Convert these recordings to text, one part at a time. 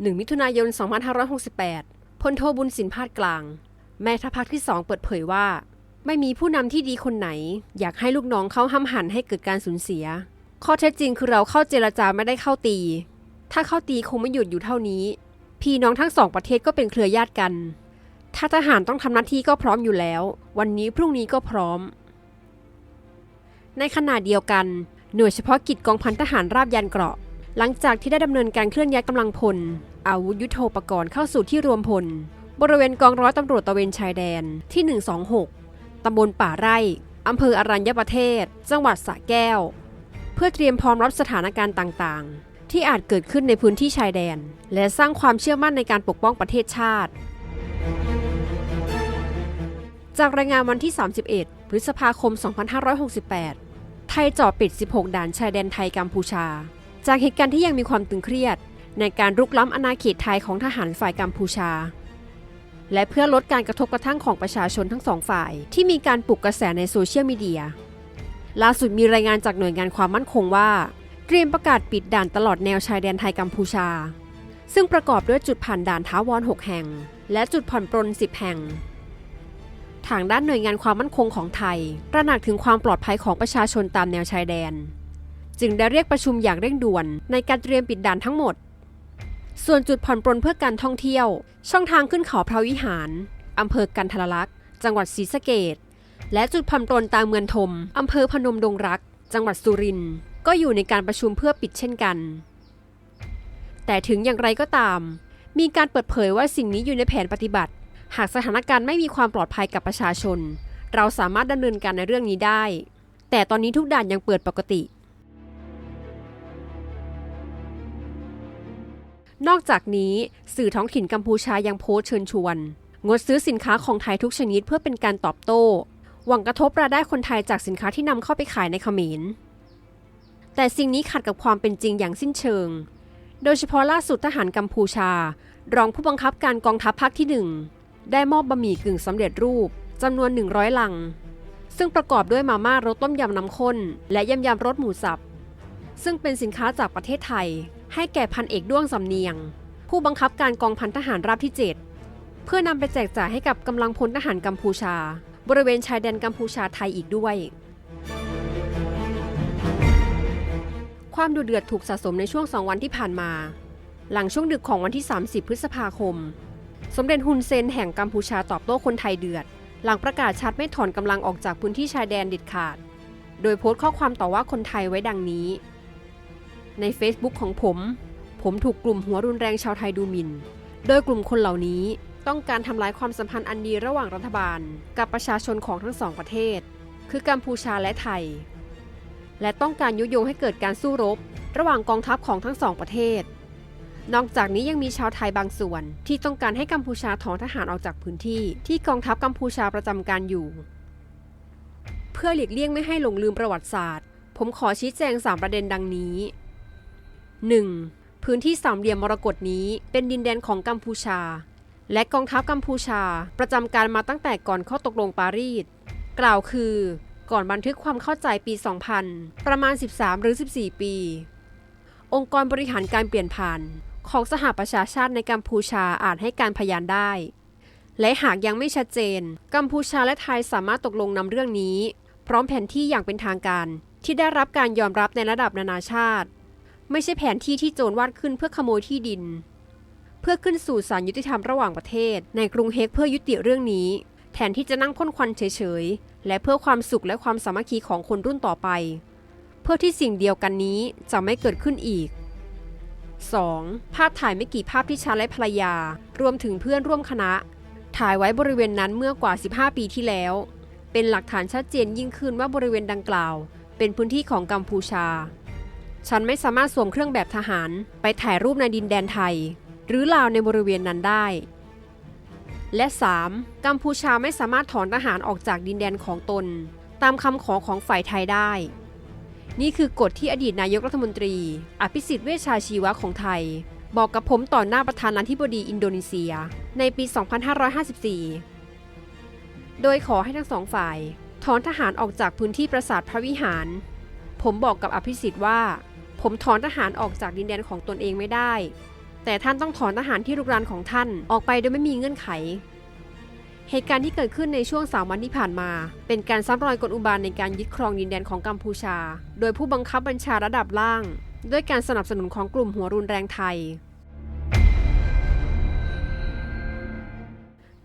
1 มิถุนายน 2568 พลโทบุญสินพาดกลาง แม่ทัพภาคที่ 2 เปิดเผยว่า ไม่มีผู้นำที่ดีคนไหน อยากให้ลูกน้องเขาห้ำหันให้เกิดการสูญเสีย ข้อเท็จจริงคือเราเข้าเจรจาไม่ได้เข้าตี ถ้าเข้าตีคงไม่หยุดอยู่เท่านี้ พี่น้องทั้งสองประเทศก็เป็นเครือญาติกัน ถ้าทหารต้องทำหน้าที่ก็พร้อมอยู่แล้ว วันนี้พรุ่งนี้ก็พร้อม ในขณะเดียวกัน หน่วยเฉพาะกิจกองพันทหารราบยันเกราะ หลังจากที่ได้ดำเนินการเคลื่อนย้ายกำลังพล อาวุธยุโทโธปกรณ์เข้าสู่ที่รวมพล บริเวณกองร้อยตำรวจตระเวนชายแดนที่ 126 ตำบลป่าไร่อำเภออรัญญประเทศ จังหวัดสระแก้ว เพื่อเตรียมพร้อมรับสถานการณ์ต่างๆ ที่อาจเกิดขึ้นในพื้นที่ชายแดน และสร้างความเชื่อมั่นในการปกป้องประเทศชาติ จากรายงานวันที่ 31 พฤษภาคม 2568 ไทยจ่อปิด 16 ด่านชายแดนไทยกัมพูชา จากเหตุการณ์ที่ยังมีความตึงเครียด ในการรุกล้ำอาณาเขตไทยของทหารฝ่ายกัมพูชา และเพื่อลดการกระทบกระทั่งของประชาชนทั้งสองฝ่าย ที่มีการปลุกกระแสในโซเชียลมีเดียล่าสุดมีรายงานจากหน่วยงานความมั่นคงว่า เตรียมประกาศปิดด่านตลอดแนวชายแดนไทยกัมพูชา ซึ่งประกอบด้วยจุดผ่านด่านท้าวร6แห่ง และจุดผ่อนปรน 10 แห่ง ทางด้านหน่วยงานความมั่นคงของไทย ตระหนักถึงความปลอดภัยของประชาชนตามแนวชายแดน จึงได้เรียกประชุมอย่างเร่งด่วน ในการเตรียมปิดด่านทั้งหมด ส่วนจุดผ่อนปรนเพื่อการท่องเที่ยว ช่องทางขึ้นเขาพระวิหารอำเภอกันทรลักษ์จังหวัดศรีสะเกดและจุดผ่อนปรนตามเมืองทมอำเภอพนมดงรัก จังหวัดสุรินทร์ก็อยู่ในการประชุมเพื่อปิดเช่นกัน แต่ถึงอย่างไรก็ตาม มีการเปิดเผยว่าสิ่งนี้อยู่ในแผนปฏิบัติ หากสถานการณ์ไม่มีความปลอดภัยกับประชาชน เราสามารถดำเนินการในเรื่องนี้ได้ แต่ตอนนี้ทุกด่านยังเปิดปกติ นอกจากนี้สื่อท้องถิ่นกัมพูชายังโพสเชิญชวน งดซื้อสินค้าของไทยทุกชนิดเพื่อเป็นการตอบโต้ หวังกระทบรายได้คนไทยจากสินค้าที่นำเข้าไปขายในเขมร แต่สิ่งนี้ขัดกับความเป็นจริงอย่างสิ้นเชิง โดยเฉพาะล่าสุดทหารกัมพูชา รองผู้บังคับการกองทัพภาคที่ 1 ได้มอบบะหมี่กึ่งสำเร็จรูปจำนวน 100 ลัง ซึ่งประกอบด้วยมาม่ารสต้มยำน้ำข้น และยำยำรสหมูสับซึ่งเป็นสินค้าจากประเทศไทย ให้แก่พันเอกด้วงสำเนียง ผู้บังคับการกองพันทหารราบที่ 7 เพื่อนำไปแจกจ่ายให้กับกำลังพลทหารกัมพูชา บริเวณชายแดนกัมพูชาไทยอีกด้วย ความดุเดือดถูกสะสมในช่วงสองวันที่ผ่านมา หลังช่วงดึกของวันที่ 30 พฤษภาคม สมเด็จฮุนเซนแห่งกัมพูชาตอบโต้คนไทยเดือด หลังประกาศชัดไม่ถอนกำลังออกจากพื้นที่ชายแดนเด็ดขาด โดยโพสต์ข้อความต่อว่าคนไทยไว้ดังนี้ ใน Facebook ของผม ผมถูกกลุ่มหัวรุนแรงชาวไทยดูหมิน่น โดยกลุ่มคนเหล่านี้ต้องการทำลายความสัมพันธ์อันดีระหว่างรัฐบาล กับประชาชนของทั้งสองประเทศ คือกัมพูชาและไทย และต้องการยุยงให้เกิดการสู้รบ ระหว่างกองทัพของทั้งสองประเทศ นอกจากนี้ยังมีชาวไทยบางส่วน ที่ต้องการให้กัมพูชาถอนทหารออกจากพื้นที่ ที่กองทัพกัมพูชาประจำการอยู่ เพื่อหลีกเลี่ยงไม่ให้หลงลืมประวัติศาสตร์ ผมขอชี้แจง 3 ประเด็นดังนี้ 1. พื้นที่สามเหลี่ยมมรกตนี้เป็นดินแดนของกัมพูชา และกองทัพกัมพูชาประจำการมาตั้งแต่ก่อนข้อตกลงปารีส กล่าวคือก่อนบันทึกความเข้าใจปี 2000 ประมาณ 13 หรือ 14 ปี องค์กรบริหารการเปลี่ยนผ่านของสหประชาชาติในกัมพูชาอาจให้การพยานได้ และหากยังไม่ชัดเจน กัมพูชาและไทยสามารถตกลงนำเรื่องนี้ พร้อมแผนที่อย่างเป็นทางการที่ได้รับการยอมรับในระดับนานาชาติ ไม่ใช่แผนที่ที่โจรวาดขึ้นเพื่อขโมยที่ดิน เพื่อขึ้นสู่ศาลยุติธรรมระหว่างประเทศ ในกรุงเฮกเพื่อยุติเรื่องนี้ แทนที่จะนั่งพ่นควันเฉยๆ และเพื่อความสุขและความสามัคคีของคนรุ่นต่อไป เพื่อที่สิ่งเดียวกันนี้จะไม่เกิดขึ้นอีก 2. ภาพถ่ายไม่กี่ภาพที่ชาและภรรยา รวมถึงเพื่อนร่วมคณะ ถ่ายไว้บริเวณนั้นเมื่อกว่า 15 ปีที่แล้ว เป็นหลักฐานชัดเจนยิ่งขึ้นว่าบริเวณดังกล่าว เป็นพื้นที่ของกัมพูชา ฉันไม่สามารถสวมเครื่องแบบทหารไปถ่ายรูปในดินแดนไทย หรือลาวในบริเวณนั้นได้ และ 3. กัมพูชาไม่สามารถถอนทหารออกจากดินแดนของตน ตามคำขอของฝ่ายไทยได้ นี่คือกฎที่อดีตนายกรัฐมนตรี อภิสิทธิ์เวชชาชีวะของไทย บอกกับผมต่อหน้าประธานาธิบดีอินโดนีเซีย ในปี 2554 โดยขอให้ทั้งสองฝ่าย ถอนทหารออกจากพื้นที่ปราสาทพระวิหาร ผมบอกกับอภิสิทธิ์ว่า ผมถอนทหารออกจากดินแดนของตนเองไม่ได้ แต่ท่านต้องถอนทหารที่รุกรานของท่านออกไปโดยไม่มีเงื่อนไข เหตุการณ์ที่เกิดขึ้นในช่วงสามวันที่ผ่านมา เป็นการซ้ำรอยกลอุบาทในการยึดครองดินแดนของกัมพูชา โดยผู้บังคับบัญชาระดับล่าง ด้วยการสนับสนุนของกลุ่มหัวรุนแรงไทย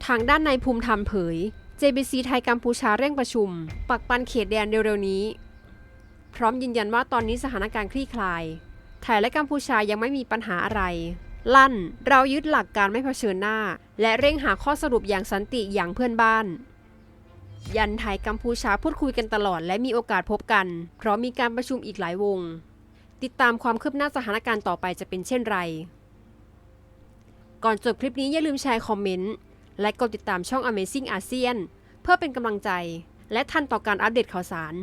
ทางด้านในภูมิธรรมเผย JBC ไทยกัมพูชาเร่งประชุม ปักปันเขตแดนเร็วๆนี้ พร้อมยืนยันว่าตอนนี้สถานการณ์คลี่คลายไทยและกัมพูชายังไม่มีปัญหาอะไร ลั่น เรายึดหลักการไม่เผชิญหน้า และเร่งหาข้อสรุปอย่างสันติอย่างเพื่อนบ้าน ยันไทยกัมพูชาพูดคุยกันตลอดและมีโอกาสพบกัน เพราะมีการประชุมอีกหลายวง ติดตามความคืบหน้าสถานการณ์ต่อไปจะเป็นเช่นไร ก่อนจบคลิปนี้อย่าลืมแชร์คอมเมนต์และกดติดตามช่อง Amazing ASEAN เพื่อเป็นกำลังใจ และทันต่อการอัปเดตข่าวสาร